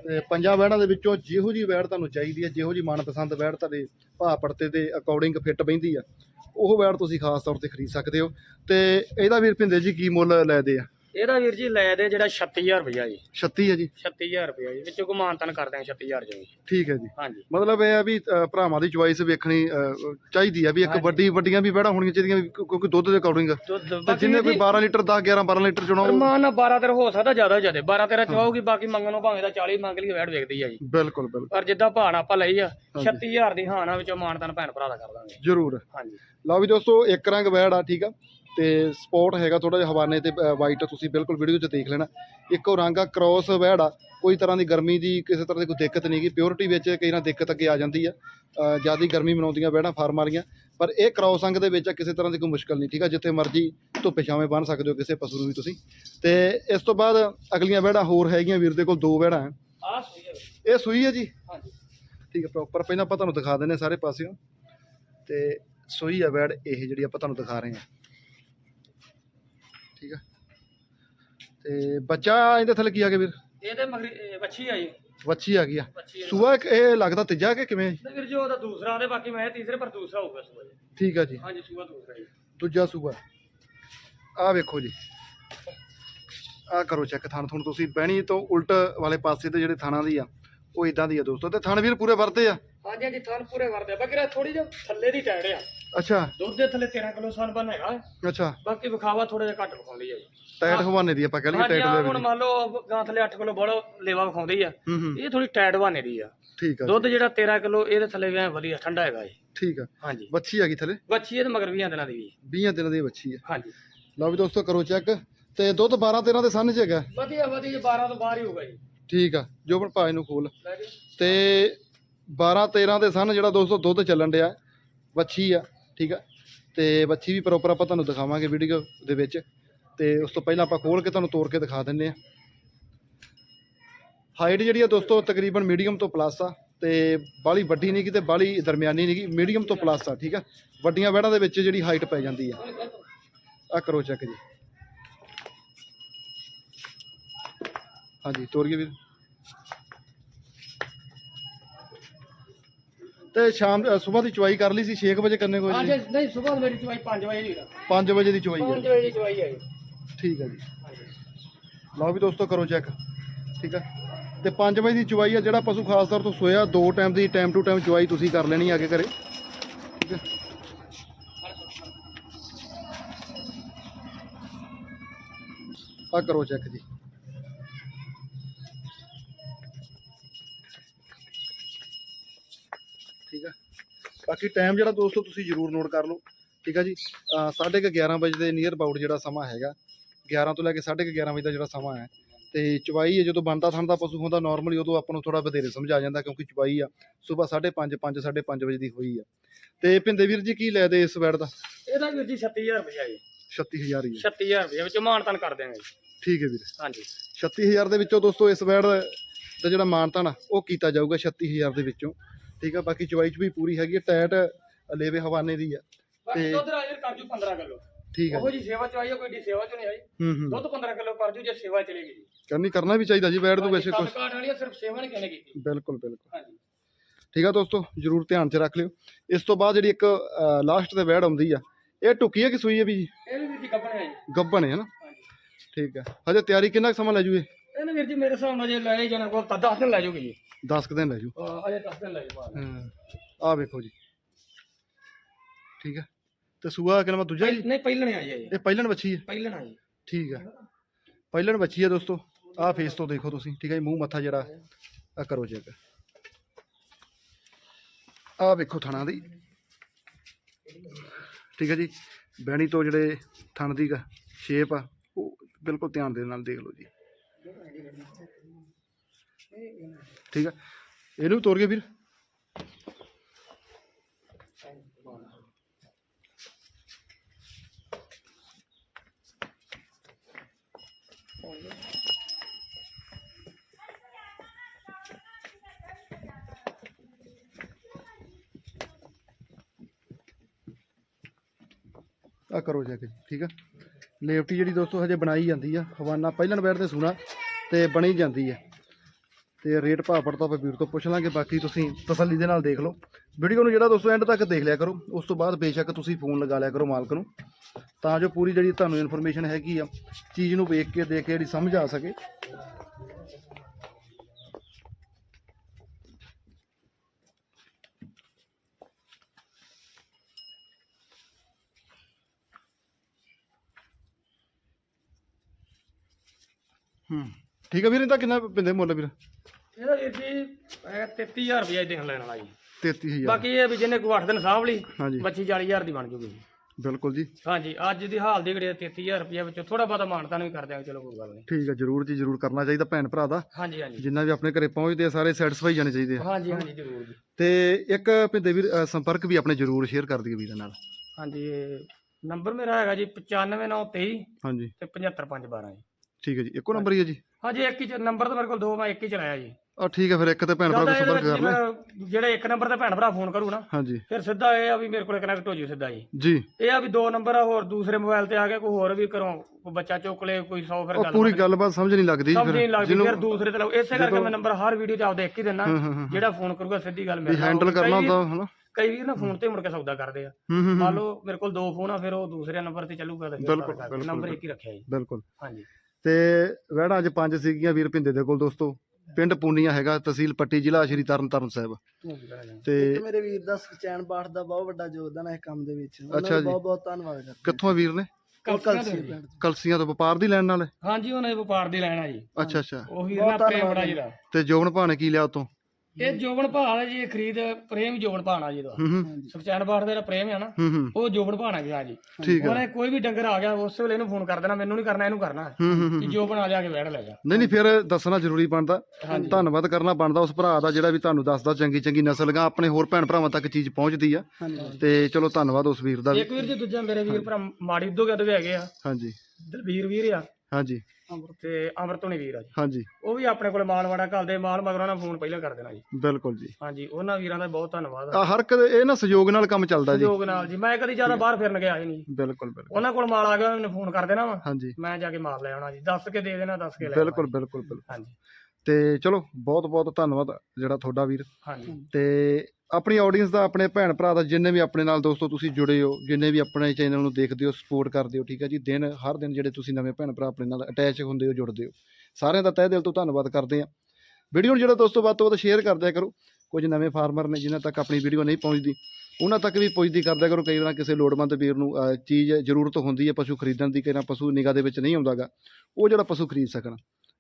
ਤੇ ਪੰਜਾਂ ਵੈੜਾਂ ਦੇ ਵਿੱਚੋਂ ਜਿਹੋ ਜੀ ਵੈੜ ਤੁਹਾਨੂੰ ਚਾਹੀਦੀ ਹੈ, ਜਿਹੋ ਜੀ ਮਨਪਸੰਦ ਵੈੜ ਤੁਹਾਡੇ ਭਾਅ ਪੜਤੇ ਦੇ ਅਕੋਰਡਿੰਗ ਫਿੱਟ ਬੈਂਦੀ ਆ, ਉਹ ਵੈੜ ਤੁਸੀਂ ਖਾਸ ਤੌਰ ਤੇ ਖਰੀਦ ਸਕਦੇ ਹੋ। ਤੇ ਇਹਦਾ ਵੀਰ ਭਿੰਦੇ ਜੀ ਕੀ ਮੁੱਲ ਲੈਦੇ ਆ? ਇਹਦਾ ਵੀਰ ਜੀ ਲੈ ਦੇ ਜਿਹੜਾ 36000 ਰੁਪਇਆ ਜੀ। 36 ਹੈ ਜੀ। 36000 ਰੁਪਇਆ ਜੀ। ਵਿੱਚੋਂ ਕਮਾਨਤਨ ਕਰਦੇ ਆ 36000 ਜੋ। ਠੀਕ ਹੈ ਜੀ। ਹਾਂਜੀ। ਮਤਲਬ ਇਹ ਆ ਵੀ ਅ, ਭਰਾਵਾਂ ਦੀ ਚੁਆਇਸ ਵੇਖਣੀ ਅ, ਚਾਹੀਦੀ ਆ ਵੀ ਇੱਕ। ਵੱਡੀ ਵੱਡੀਆਂ ਵੀ ਵੈੜਾਂ ਹੋਣੀਆਂ ਚਾਹੀਦੀਆਂ ਵੀ ਕਿਉਂ- ਕਿਉਂਕਿ ਦੁੱਧ ਦੇ ਅਕੋਰਡਿੰਗ ਦੁੱਧ ਤੇ ਜਿੰਨੇ ਕੋਈ 12 ਲੀਟਰ 10 11 12 ਲੀਟਰ ਚੁਣਾਓ ਰਮਾਨ 12 13 ਹੋ ਸਕਦਾ ਜ਼ਿਆਦਾ ਜ਼ਿਆਦਾ। 12 13 ਚਵਾਉਗੀ ਬਾਕੀ ਮੰਗਣੋਂ ਭਾਵੇਂ ਦਾ 40 ਮੰਗ ਲਈ ਵੈਟ ਵੇਖਦੀ ਆ ਜੀ। ਬਿਲਕੁਲ ਬਿਲਕੁਲ। ਪਰ ਜਿੱਦਾਂ ਭਾਣ ਆਪਾਂ ਲਈ ਆ 36000 ਦੀ ਹਾਨਾ ਵਿੱਚੋਂ ਮਾਨਤਨ ਭੈਣ ਭਰਾ ਦਾ ਕਰ ਦਾਂਗੇ। ਜ਼ਰੂਰ। ਹਾਂਜੀ। ਲਓ ਵੀ ਦੋਸਤੋ ਇੱਕ ਰੰਗ ਵੈੜ ਆ ਠੀਕ ਆ? ਤੇ ਸਪੋਰਟ ਹੈਗਾ ਥੋੜਾ ਜਿਹਾ ਹਵਾਨੇ ਤੇ ਵਾਈਟ ਤੁਸੀਂ ਬਿਲਕੁਲ ਵੀਡੀਓ 'ਚ ਦੇਖ ਲੈਣਾ। ਇੱਕੋ ਰੰਗ ਆ ਕ੍ਰੋਸ ਆ ਕੋਈ ਤਰ੍ਹਾਂ ਦੀ ਗਰਮੀ ਦੀ ਕਿਸੇ ਤਰ੍ਹਾਂ ਦੀ ਕੋਈ ਦਿੱਕਤ ਨਹੀਂਗੀ ਪਿਓਰਿਟੀ ਵਿੱਚ ਕਈ ਨਾ ਦਿੱਕਤ ਅੱਗੇ ਆ ਜਾਂਦੀ ਆ। ਜ਼ਿਆਦਾ ਗਰਮੀ ਮਨਾਉਂਦੀਆਂ ਵੈੜਾਂ ਫਾਰਮ ਵਾਲੀਆਂ ਪਰ ਇਹ ਕ੍ਰੋਸ ਅੰਗ ਦੇ ਵਿੱਚ ਕਿਸੇ ਤਰ੍ਹਾਂ ਦੀ ਕੋਈ ਮੁਸ਼ਕਲ ਨਹੀਂ ਠੀਕ ਆ ਜਿੱਥੇ ਮਰਜ਼ੀ ਧੁੱਪੇ ਛਾਵੇਂ ਬੰਨ ਸਕਦੇ ਹੋ ਕਿਸੇ ਪਸ਼ੂ ਨੂੰ ਵੀ ਤੁਸੀਂ। ਤੇ ਇਸ ਤੋਂ ਬਾਅਦ ਅਗਲੀਆਂ ਵੈੜਾਂ ਹੋਰ ਹੈਗੀਆਂ ਵੀਰ ਦੇ ਕੋਲ ਦੋ ਵੈੜਾਂ ਆ। ਇਹ ਸੂਈ ਹੈ ਜੀ? ਹਾਂਜੀ। ਠੀਕ ਹੈ ਪ੍ਰੋਪਰ ਪਹਿਲਾਂ ਆਪਾਂ ਤੁਹਾਨੂੰ ਦਿਖਾ ਦਿੰਦੇ ਸਾਰੇ ਪਾਸਿਓਂ। ਤੇ ਸੂਈ ਆ ਵੈੜ ਇਹ ਜਿਹੜੀ ਆਪਾਂ ਤੁਹਾਨੂੰ ਦਿਖਾ ਰਹੇ ਹਾਂ। ਠੀਕ ਆ। ਤੇ ਬੱਚਾ ਇਹਦੇ ਥੱਲੇ ਕੀ ਆ ਗਿਆ ਵੀਰ? ਇਹਦੇ ਮਗਰ ਇਹ ਵੱਛੀ ਆ ਜੀ। ਵੱਛੀ ਆ ਗਈ ਆ। ਵੱਛੀ ਆ ਸੂਆ ਇੱਕ ਇਹ ਲੱਗਦਾ ਤੀਜਾ ਕਿ ਕਿਵੇਂ ਤੇ ਵੀਰ ਜੀ ਉਹਦਾ ਦੂਸਰਾ ਆਂਦੇ ਬਾਕੀ ਮੈਂ ਤੀਸਰੇ ਪਰ ਦੂਸਰਾ ਹੋਊਗਾ ਸੂਆ ਜੀ। ਠੀਕ ਆ ਜੀ। ਹਾਂਜੀ ਸੂਆ ਦੂਸਰਾ ਜੀ। ਦੂਜਾ ਸੂਆ। ਆਹ ਵੇਖੋ ਜੀ। ਆਹ ਕਰੋ ਚੈੱਕ ਥਣ। ਥੁਣ ਤੁਸੀਂ ਬਹਿਣੀ ਤੋਂ ਉਲਟ ਵਾਲੇ ਪਾਸੇ ਤੇ ਜਿਹੜੇ ਥਾਣਾ ਦੀ ਆ ਉਹ ਇਦਾਂ ਦੀ ਆ ਦੋਸਤੋ ਤੇ ਥਣ ਵੀਰ ਪੂਰੇ ਵਰਤੇ ਆ। ਹਾਂਜੀ ਹਾਂਜੀ ਥਣ ਪੂਰੇ ਵਰਦੇ ਬਾਕੀ ਥੋੜੀ ਜਿਹੀ ਥੱਲੇ ਦੀ ਟੈੜ ਆ। ਅੱਛਾ। ਦੁੱਧ ਦੇ ਥੱਲੇ 13 ਕਿਲੋ ਸਨ ਬਣ ਹੈਗਾ। ਅੱਛਾ। ਬਾਕੀ ਵਿਖਾਵਾ ਥੋੜਾ ਜਿਹਾ ਘੱਟ ਵਿਖਾਉਂਦੀ ਆ ਜੀ। ਟਾਇਟ ਹਵਾਨੇ ਦੀ ਆਪਾਂ ਕਹ ਲਈਏ ਆਹ ਲੈਵਲ ਹੁਣ ਮੰਨ ਲਓ ਗਾਂ ਥੱਲੇ 8 ਕਿਲੋ ਬੜਾ ਲੇਵਾ ਵਿਖਾਉਂਦੀ ਆ। ਇਹ ਥੋੜੀ ਟੈਡ ਬਹਾਨੇ ਦੀ ਆ। ਠੀਕ ਆ ਦੁੱਧ ਜਿਹੜਾ 13 ਕਿਲੋ ਇਹਦੇ ਥੱਲੇ ਵੀ ਵਧੀਆ ਠੰਡਾ ਹੈਗਾ ਜੀ ਠੀਕ ਆ। ਹਾਂਜੀ। ਬੱਚੀ ਆ ਗਈ ਥਲੇ? ਬੱਚੀ ਇਹਦੇ ਮਗਰ 20 ਦਿਨਾਂ ਦੀ ਵੀ। 20 ਦਿਨਾਂ ਦੀ ਬੱਚੀ ਆ। ਹਾਂਜੀ। ਲਓ ਵੀ ਦੋਸਤੋ ਕਰੋ ਚੈੱਕ। ਤੇ ਦੁੱਧ 12 13 ਦੇ ਸੰਨ ਚ ਹੈਗਾ। ਵਧੀਆ ਵਧੀਆ 12 ਤੋਂ ਬਾਹਰ ਹੀ ਹੋਊਗਾ ਜੀ। ਠੀਕ ਆ ਜੋਬਨ ਭਾਜ ਨੂੰ ਖੋਲ। ਲੈ ਜੀ ਤੇ 12 13 ਦੇ ਸਨ ਜਿਹੜਾ ਦੋਸਤੋ ਦੁੱਧ ਚੱਲਣ ਡਿਆ, ਵੱਛੀ ਆ, ਠੀਕ ਆ। ਤੇ ਵੱਛੀ ਵੀ ਪ੍ਰੋਪਰ ਆਪਾਂ ਤੁਹਾਨੂੰ ਦਿਖਾਵਾਂਗੇ ਵੀਡੀਓ ਦੇ ਵਿੱਚ। ਤੇ ਉਸ ਤੋਂ ਪਹਿਲਾਂ ਆਪਾਂ ਖੋਲ ਕੇ ਤੁਹਾਨੂੰ ਤੋੜ ਕੇ ਦਿਖਾ ਦਿੰਨੇ ਆ। ਹਾਈਟ ਜਿਹੜੀ ਆ ਦੋਸਤੋ ਤਕਰੀਬਨ ਮੀਡੀਅਮ ਤੋਂ ਪਲੱਸ ਆ, ਤੇ ਬਾਲੀ ਵੱਡੀ ਨਹੀਂ ਗੀ ਤੇ ਬਾਲੀ ਦਰਮਿਆਨੀ ਨਹੀਂ ਗੀ ਮੀਡੀਅਮ ਤੋਂ ਪਲੱਸ ਆ, ਠੀਕ ਆ। ਵੱਡੀਆਂ ਵਹਿੜਾਂ ਦੇ ਵਿੱਚ ਜਿਹੜੀ ਹਾਈਟ ਪੈ ਜਾਂਦੀ ਆ। ਆ ਕਰੋ ਚੈੱਕ ਜੀ। ਹਾਂਜੀ ਤੋਰੀਏ ਵੀਰ ਤੇ ਸ਼ਾਮ ਸਵੇਰ ਦੀ ਚੁਆਈ ਕਰ ਲਈ ਸੀ 6 ਵਜੇ ਕਰਨੇ ਕੋਈ ਹਾਂਜੀ ਨਹੀਂ? ਸਵੇਰ ਮੇਰੀ ਚਵਾਈ 5 ਵਜੇ ਦੀ 5 ਵਜੇ ਦੀ ਚੁਆਈ 5 ਹੈ ਵਜੇ ਦੀ ਚਵਾਈ ਹੈ ਠੀਕ ਹੈ ਜੀ। ਲਓ ਵੀ ਦੋਸਤੋ ਕਰੋ ਚੈੱਕ। ਠੀਕ ਹੈ ਤੇ 5 ਵਜੇ ਦੀ ਚੁਆਈ ਆ ਜਿਹੜਾ ਪਸ਼ੂ ਖਾਸ ਤੌਰ ਤੋਂ ਸੋਇਆ ਦੋ ਟਾਈਮ ਦੀ ਟਾਈਮ ਟੂ ਟਾਈਮ ਚੁਆਈ ਤੁਸੀਂ ਕਰ ਲੈਣੀ ਆ ਕੇ ਘਰੇ। ਠੀਕ ਹੈ ਆ ਕਰੋ ਚੈੱਕ ਜੀ। ਬਾਕੀ ਟਾਈਮ ਜਿਹੜਾ ਦੋਸਤੋ ਤੁਸੀਂ ਜਰੂਰ ਨੋਟ ਕਰ ਲਓ ਠੀਕ ਆ ਜੀ? ਅਹ ਸਾਢੇ ਕੁ 11 ਵਜੇ ਦੇ ਨੀਅਰ ਅਬਾਊਟ ਜਿਹੜਾ ਸਮਾਂ ਹੈਗਾ 11 ਤੋਂ ਲੈ ਕੇ ਸਾਢੇ ਕੁ 11 ਵਜੇ ਦਾ ਜਿਹੜਾ ਸਮਾਂ ਹੈ ਤੇ ਚੁਬਾਈ ਹੈ ਜਦੋਂ ਬੰਦਾ ਥਣ ਦਾ ਪਸ਼ੂ ਹੁੰਦਾ ਨਾਰਮਲੀ ਉਦੋਂ ਆਪਾਂ ਨੂੰ ਥੋੜਾ ਵਧੇਰੇ ਸਮਝ ਆ ਜਾਂਦਾ ਕਿਉਂਕਿ ਚੁਬਾਈ ਆ ਸਵੇਰ 5:30 5 5:30 ਵਜੇ ਦੀ ਹੋਈ ਆ। ਤੇ ਭਿੰਦੇ ਵੀਰ ਜੀ ਕੀ ਲੈ ਦੇ ਇਸ ਵੈੜ ਦਾ? ਇਹਦਾ ਵੀਰ ਜੀ 36000 ਰੁਪਇਆ ਜੀ। 36000 ਹੀ ਹੈ 36000 ਰੁਪਇਆ ਵਿੱਚ ਮਾਨਤਨ ਕਰ ਦਿਆਂਗੇ ਜੀ। ਠੀਕ ਹੈ ਵੀਰ। ਹਾਂਜੀ। 36000 ਦੇ ਵਿੱਚੋਂ ਦੋਸਤੋ ਇਸ ਵੈੜ ਦਾ ਜਿਹੜਾ ਮਾਨਤਾਨ ਆ ਉਹ ਕੀਤਾ ਜਾਊਗਾ 36000 ਦੇ ਵਿੱਚੋਂ। ਠੀਕ ਆ ਬਾਕੀ ਚੁਬਾਈ ਚ ਵੀ ਪੂਰੀ ਹੈਗੀ ਹੈ ਟੈਟ ਲੇਵੇ ਹਵਾਨੇ ਦੀ ਆ। ਬਾਕੀ ਤੇ- ਦੁੱਧ ਰਾਜਰ ਕਰ ਜੂ 15 ਕਿਲੋ। ਠੀਕ ਹੈ ਉਹੋ ਜੀ। ਸੇਵਾ ਚ ਆਈ ਆ, ਕੋਈ ਡੀ ਸੇਵਾ ਚ ਨਹੀਂ ਆਈ। ਹੂੰ ਹੂੰ। ਦੁੱਧ 15 ਕਿਲੋ ਕਰ ਜੂ ਜੇ ਸੇਵਾ ਚਲੇਗੀ ਜੀ। ਕਰਨੀ ਕਰਨਾ ਵੀ ਚਾਹੀਦਾ ਜੀ ਵੈੜ ਤੋਂ ਵੈਸੇ ਕੁਛ। ਕਾਟ ਵਾਲੀ ਆ, ਸਿਰਫ ਸੇਵਾ ਨਹੀਂ ਕਿਹਨੇ ਕੀਤੀ। ਬਿਲਕੁਲ ਬਿਲਕੁਲ। ਹਾਂਜੀ। ਠੀਕ ਆ ਦੋਸਤੋ ਜਰੂਰ ਧਿਆਨ 'ਚ ਰੱਖ ਲਿਓ। ਇਸ ਤੋਂ ਬਾਅਦ ਜਿਹੜੀ ਇੱਕ ਲਾਸਟ ਤੇ ਵੈੜ ਆਉਂਦੀ ਆ ਇਹ ਟੁੱਕੀ ਹੈ ਕਿ ਸੂਈ ਹੈ ਵੀ ਜੀ? ਇਹ ਵੀ ਵੀਰ ਜੀ ਕੱਪੜੇ ਆ ਜੀ। ਗੱਬਣ ਹੈ ਨਾ? ਹਾਂਜੀ। ਠੀਕ ਹੈ ਹਜੇ ਤਿਆਰੀ ਕਿੰਨਾ ਕੁ ਸਮਾਂ ਲੈ ਜੂ ਇਹ ਇਹਨੇ ਵੀਰ ਜੀ ਮੇਰੇ ਹਿਸਾਬ ਨਾਲ ਜੇ ਲੈ ਜਾਣਾ ਕੋਲ ਤਾਂ 10 ਦਿਨ ਲੈ ਜਾਊਗੀ ਜੀ। 10 ਕੁ ਦਿਨ ਲੈ ਜੂ ਅਜੇ 10 ਦਿਨ ਲੈ ਜਾਊਗਾ ਆ ਵੇਖੋ ਜੀ। ਠੀਕ ਹੈ ਤੇ ਸੂਆ ਕਿੰਨਾ ਦੂਜਾ ਜੀ? ਨਹੀਂ ਪਹਿਲਣੇ ਆਈ ਹੈ ਇਹ ਪਹਿਲਣ ਬੱਚੀ ਹੈ ਪਹਿਲਣ ਆਈ। ਠੀਕ ਹੈ ਪਹਿਲਣ ਬੱਚੀ ਹੈ ਦੋਸਤੋ। ਆਹ ਫੇਸ ਤੋਂ ਦੇਖੋ ਤੁਸੀਂ। ਠੀਕ ਹੈ ਜੀ ਮੂੰਹ ਮੱਥਾ ਜਿਹੜਾ ਆ ਕਰੋ ਚੈੱਕ ਆ ਵੇਖੋ ਥਣਾ ਦੀ। ਠੀਕ ਹੈ ਜੀ ਬੈਣੀ ਤੋਂ ਜਿਹੜੇ ਥਣ ਦੀ ਸ਼ੇਪ ਆ ਉਹ ਬਿਲਕੁਲ ਧਿਆਨ ਦੇ ਨਾਲ ਦੇਖ ਲਓ ਜੀ। ਠੀਕ ਹੈ ਇਹਨੂੰ ਵੀ ਤੋੜ ਕੇ ਵੀਰ। ਆ ਕਰੋ ਜਾ ਕੇ, ਠੀਕ ਆ। ਲੇਫਟੀ ਜਿਹੜੀ ਦੋਸਤੋ ਹਜੇ ਬਣਾਈ ਜਾਂਦੀ ਆ। ਹਵਾਨਾ ਪਹਿਲਾਂ ਬੈਠ ਸੁਣਾ ਤੇ ਬਣੀ ਜਾਂਦੀ ਆ। ਤੇ ਰੇਟ ਭਾਅ ਪੜਤਾ ਆਪਾਂ ਵੀਰ ਤੋਂ ਪੁੱਛ ਲਾਂਗੇ, ਬਾਕੀ ਤੁਸੀਂ ਤਸੱਲੀ ਦੇ ਨਾਲ ਦੇਖ ਲਓ। ਵੀਡੀਓ ਨੂੰ ਜਿਹੜਾ ਦੋਸਤੋ ਐਂਡ ਤੱਕ ਦੇਖ ਲਿਆ ਕਰੋ, ਉਸ ਤੋਂ ਬਾਅਦ ਬੇਸ਼ੱਕ ਤੁਸੀਂ ਫੋਨ ਲਗਾ ਲਿਆ ਕਰੋ ਮਾਲਕ ਨੂੰ, ਤਾਂ ਜੋ ਪੂਰੀ ਜਿਹੜੀ ਤੁਹਾਨੂੰ ਇਨਫੋਰਮੇਸ਼ਨ ਹੈਗੀ ਆ, ਚੀਜ਼ ਨੂੰ ਵੇਖ ਕੇ, ਦੇਖ ਕੇ ਜਿਹੜੀ ਸਮਝ ਆ ਸਕੇ। ਹੂੰ। ਠੀਕ ਆ ਵੀਰ ਇਹਦਾ ਕਿੰਨਾ ਪਿੰਦੇ ਮੁੱਲ ਵੀਰ? ਇਹਦਾ ਵੀਰ ਜੀ ਹੈਗਾ 33000 ਰੁਪਇਆ ਦੇਖ ਲੈਣ ਵਾਲਾ ਜੀ। 33000 ਬਾਕੀ ਇਹ ਵੀ ਜਿਹਨੇ ਕੋਈ 8 ਦਿਨ ਸਾਂਭ ਲਈ ਹਾਂਜੀ। ਬੱਚੀ 40000 ਦੀ ਬਣ ਜੂਗੀ ਜੀ। ਬਿਲਕੁਲ ਜੀ। ਹਾਂਜੀ ਅੱਜ ਦੀ ਹਾਲ ਦੀ ਘੜੀ 33000 ਰੁਪਇਆ ਵਿੱਚੋਂ ਥੋੜਾ ਬਹੁਤਾ ਮਾਨਤਾਨ ਵੀ ਕਰ ਦਿਆਂਗੇ ਚਲੋ ਕੋਈ ਗੱਲ ਨਹੀਂ। ਠੀਕ ਆ ਜਰੂਰ ਜੀ ਜਰੂਰ ਕਰਨਾ ਚਾਹੀਦਾ ਭੈਣ ਭਰਾ ਦਾ। ਹਾਂਜੀ ਹਾਂਜੀ। ਜਿੰਨਾ ਵੀ ਆਪਣੇ ਘਰੇ ਪਹੁੰਚਦੇ ਆ ਸਾਰੇ ਸੈਟੀਸਫਾਈ ਜਾਣੇ ਚਾਹੀਦੇ ਆ। ਹਾਂਜੀ ਹਾਂਜੀ ਜ਼ਰੂਰ ਜੀ। ਤੇ ਇੱਕ ਭਿੰਦੇ ਵੀਰ ਅ, ਸੰਪਰਕ ਵੀ ਆਪਣੇ ਜਰੂਰ ਸ਼ੇਅਰ ਕਰ ਦਈਏ ਵੀਰਾਂ ਨਾਲ। ਹਾਂਜੀ ਨੰਬਰ ਮੇਰਾ ਹੈਗਾ ਜੀ 95923 ਹਾਂਜੀ। ਤੇ 75512 ਜੀ। ਠੀਕ ਹੈ ਜੀ ਇੱਕੋ ਨੰਬਰ ਹੀ ਹੈ ਜੀ। ਹਾਂਜੀ ਇੱਕ ਹੀ ਚ- ਨੰਬਰ ਤਾਂ ਮੇਰੇ ਕੋਲ ਦੋ ਮੈਂ ਇੱਕ ਹੀ ਚਲਾਇਆ ਜੀ। ਆ ਠੀਕ ਹੈ ਫਿਰ ਇੱਕ ਤੇ ਭੈਣ ਭਰਾ ਇਹਦੇ ਸੰਪਰਕ ਕਰ ਲੈ। ਜਿਵੇਂ ਜਿਹੜੇ ਇੱਕ ਨੰਬਰ ਤੇ ਭੈਣ ਭਰਾ ਫੋਨ ਕਰੂ ਨਾ ਹਾਂਜੀ। ਫਿਰ ਸਿੱਧਾ ਇਹ ਆ ਵੀ ਮੇਰੇ ਕੋਲ ਕਨੈਕਟ ਹੋ ਜੂ ਸਿੱਧਾ ਜੀ। ਜੀ। ਇਹ ਆ ਵੀ ਦੋ ਨੰਬਰ ਆ ਹੋਰ ਦੂਸਰੇ ਮੋਬਾਈਲ ਤੇ ਆ ਕੇ ਕੋਈ ਹੋਰ ਵੀ ਕਰੋ ਕੋਈ ਬੱਚਾ ਚੁੱਕ ਲੇ ਕੋਈ 100 ਫਿਰ ਉਹ ਗੱਲ ਪੂਰੀ ਗੱਲਬਾਤ ਸਮਝ ਨਹੀਂ ਲੱਗਦੀ ਸਮਝ ਨਹੀਂ ਲੱਗਦੀ ਫਿਰ ਦੂਸਰੇ ਤੇ ਲਾਓ। ਇਸੇ ਕਰਕੇ ਮੈਂ ਨੰਬਰ ਹਰ ਵੀਡੀਓ 'ਚ ਆਪਦਾ ਇੱਕ ਹੀ ਦਿੰਦਾ ਹਾਂ, ਹਾਂ, ਹਾਂ। ਜਿਹੜਾ ਫੋਨ ਕਰੂਗਾ ਸਿੱਧੀ ਗੱਲ ਵੀ ਮੇਰੇ ਨਾਲ। ਹੈਂਡਲ ਹੋਊਗੀ। ਕਰਨਾ ਕਈ- ਹੁੰਦਾ ਹਨਾ। ਕਈ ਵੀਰ ਨਾ ਫੋਨ ਤੇ ਮੁੜ ਕੇ ਸੌਦਾ ਕਰਦੇ ਆ। ਹੂੰ ਹੂੰ ਮੰਨ ਹੂੰ, ਲਓ ਮੇਰੇ ਕੋਲ ਦੋ ਫੋਨ ਆ ਫਿਰ ਉਹ ਦੂਸਰੇ ਨੰਬਰ ਤੇ ਚੱਲੂਗਾ ਤੇ। ਬਿਲਕੁਲ, ਨੰਬਰ ਇੱਕ ਹੀ ਰੱਖਿਆ ਜੀ। ਬਿਲਕੁਲ। ਹਾਂਜੀ। ਤੇ ਵਹਿਣਾ ਅੱਜ ਪੰਜ ਸੀਗੀਆਂ ਵੀਰ ਭਿੰਦੇ ਦੇ ਕੋਲ ਦੋਸਤੋ। ਪਿੰਡ ਪੂਨੀਆ ਹੈਗਾ ਤਹਿਸੀਲ ਪੱਟੀ ਜ਼ਿਲ੍ਹਾ ਸ਼੍ਰੀ ਤਰਨਤਾਰਨ ਸਾਹਿਬ। ਤੂੰ ਇੱਕ ਮੇਰੇ ਵੀਰ ਦਾ ਸੁਚੈਨ ਪਾਠ ਦਾ ਬਹੁਤ ਵੱਡਾ ਯੋਗਦਾਨ ਹੈ ਇਸ ਕੰਮ ਦੇ ਵਿੱਚ। ਉਹਨਾਂ ਅੱਛਾ ਦਾ ਜੀ। ਬਹੁਤ ਬਹੁਤ ਧੰਨਵਾਦ ਕਰਦੇ ਕਿੱਥੋਂ ਆ ਵੀਰ ਨੇ? ਕਲਸੀ। ਪਿੰਡ ਤੋਂ। ਕਲਸੀਆਂ ਤੋਂ ਵਪਾਰ ਦੀ ਲੈਣ ਨਾਲ? ਹਾਂਜੀ ਉਹਨੇ ਵਪਾਰ ਦੀ ਲੈਣਾ ਜੀ। ਅੱਛਾ ਅੱਛਾ। ਉਹ ਬਹੁਤ ਨਾ ਪ੍ਰੇਮ ਧੰਨਵਾਦ ਬੜਾ ਜੀ। ਜੀ ਦਾ ਤੇ ਜੋਬਨ ਭਾਣੇ ਕੀ ਲਿਆ ਉਤੋਂ ਇਹ ਜੋਬਨ ਭਾਣਾ ਜੀ ਇਹ ਖਰੀਦ ਪ੍ਰੇਮ ਜੋਬਨ ਭਾਣਾ ਜੀ ਦਾ ਸੁਖਚੈਨ ਬਾੜ ਦਾ ਜਿਹੜਾ ਪ੍ਰੇਮ ਹੈ ਨਾ ਉਹ ਜੋਬਨ ਭਾਣਾ ਗਿਆ ਜੀ। ਠੀਕ ਹੈ ਉਹਨੇ ਕੋਈ ਵੀ ਡੰਗਰ ਆ ਗਿਆ ਉਸ ਵੇਲੇ ਇਹਨੂੰ ਫੋਨ ਕਰ ਦੇਣਾ ਮੈਨੂੰ ਨਹੀਂ ਕਰਨਾ ਇਹਨੂੰ ਕਰਨਾ। ਕਿ ਜੋਬਨ ਆ ਜਾ ਕੇ ਬੈਠ ਲੈ ਜਾ। ਨਹੀਂ ਨਹੀਂ ਫਿਰ ਦੱਸਣਾ ਜ਼ਰੂਰੀ ਬਣਦਾ। ਧੰਨਵਾਦ ਕਰਨਾ ਬਣਦਾ ਉਸ ਭਰਾ ਦਾ ਜਿਹੜਾ ਵੀ ਤੁਹਾਨੂੰ ਦੱਸਦਾ ਚੰਗੀ ਚੰਗੀ ਨਸਲ ਗਾ ਆਪਣੇ ਹੋਰ ਭੈਣ ਭਰਾਵਾਂ ਤੱਕ ਚੀਜ਼ ਪਹੁੰਚਦੀ ਆ। ਤੇ ਚਲੋ ਧੰਨਵਾਦ ਉਸ ਵੀਰ ਦਾ ਵੀ। ਇੱਕ ਵੀਰ ਜੀ ਦੂਜਾ ਮੇਰੇ ਵੀਰ ਭਰਾ ਮਾੜੀ ਉਦੋਂ ਕਦ ਵੀ ਹੈਗੇ ਆ। ਹਾਂਜੀ। ਦਲਬੀਰ ਵੀਰ ਆ। ਹਾਂਜੀ। ਅੰਮ੍ਰਿਤ ਤੇ ਅਮਰਤੋਣੀ ਵੀਰ ਆ ਜੀ। ਹਾਂਜੀ। ਉਹ ਵੀ ਆਪਣੇ ਕੋਲ ਮਾਲ ਵਾੜਾ ਘੱਲਦੇ ਮਾਲ ਮਗਰੋਂ ਨਾਲ ਫੋਨ ਪਹਿਲਾਂ ਕਰ ਦੇਣਾ ਜੀ। ਬਿਲਕੁਲ ਜੀ। ਹਾਂਜੀ ਉਹਨਾਂ ਵੀਰਾਂ ਦਾ ਬਹੁਤ ਧੰਨਵਾਦ ਆ। ਹਰ ਕਦੇ ਇਹ ਨਾ ਸਹਿਯੋਗ ਨਾਲ ਕੰਮ ਚੱਲਦਾ ਜੀ। ਸਹਿਯੋਗ ਨਾਲ ਜੀ। ਮੈਂ ਕਦੀ ਜ਼ਿਆਦਾ ਬਾਹਰ ਫਿਰਨ ਗਿਆ ਹੀ ਨਹੀਂ ਜੀ। ਬਿਲਕੁਲ ਬਿਲਕੁਲ। ਉਹਨਾਂ ਕੋਲ ਮਾਲ ਆ ਗਿਆ ਮੈਨੂੰ ਫੋਨ ਕਰ ਦੇਣਾ ਵਾ। ਹਾਂਜੀ। ਮੈਂ ਜਾ ਕੇ ਮਾਲ ਲੈ ਆਉਣਾ ਜੀ। ਦੱਸ ਕੇ ਦੇ ਦੇਣਾ ਦੱਸ ਕੇ ਲੈ ਆਉਣਾ ਬਿਲਕੁਲ ਬਿਲਕੁਲ ਬਿਲਕੁਲ। ਹਾਂਜੀ। ਤੇ ਚਲੋ ਬਹੁਤ ਬਹੁਤ ਧੰਨਵਾਦ ਜਿਹੜਾ ਤੁਹਾਡਾ ਵੀਰ। ਹਾਂਜੀ। ਤੇ ਆਪਣੀ ਆਡੀਅנס ਦਾ ਆਪਣੇ ਭੈਣ ਭਰਾ ਦਾ ਜਿੰਨੇ ਵੀ ਆਪਣੇ ਨਾਲ ਦੋਸਤੋ ਤੁਸੀਂ ਜੁੜੇ ਹੋ ਜਿੰਨੇ ਵੀ ਆਪਣੇ ਚੈਨਲ ਨੂੰ ਦੇਖਦੇ ਹੋ ਸਪੋਰਟ ਕਰਦੇ ਹੋ ਠੀਕ ਹੈ ਜੀ? ਦਿਨ ਹਰ ਦਿਨ ਜਿਹੜੇ ਤੁਸੀਂ ਨਵੇਂ ਭੈਣ ਭਰਾ ਆਪਣੇ ਨਾਲ ਅਟੈਚ ਹੁੰਦੇ ਹੋ ਜੁੜਦੇ ਹੋ। ਸਾਰਿਆਂ ਦਾ ਤਹਿ ਦਿਲ ਤੋਂ ਧੰਨਵਾਦ ਕਰਦੇ ਆ ਵੀਡੀਓ ਨੂੰ ਜਿਹੜਾ ਦੋਸਤੋ ਵੱਧ ਤੋਂ ਵੱਧ ਸ਼ੇਅਰ ਕਰਦਿਆ ਕਰੋ। ਕੁਝ ਨਵੇਂ ਫਾਰਮਰ ਨੇ ਜਿਨ੍ਹਾਂ ਤੱਕ ਆਪਣੀ ਵੀਡੀਓ ਨਹੀਂ ਪਹੁੰਚਦੀ ਉਹਨਾਂ ਤੱਕ ਵੀ ਪਹੁੰਚਦੀ ਕਰਦਿਆ ਕਰੋ। ਕਈ ਵਾਰ ਕਿਸੇ ਲੋੜਵੰਦ ਵੀਰ ਨੂੰ ਚੀਜ਼ ਜ਼ਰੂਰਤ ਹੁੰਦੀ ਹੈ ਪਸ਼ੂ ਖਰੀਦਣ ਦੀ ਕਈ ਵਾਰ ਪਸ਼ੂ ਨਿਗਾਹ ਦੇ ਵਿੱਚ ਨਹੀਂ ਆਉਂਦਾਗਾ ਉਹ ਜਿਹੜਾ ਪਸ਼ੂ ਖਰੀਦ ਸਕਣ।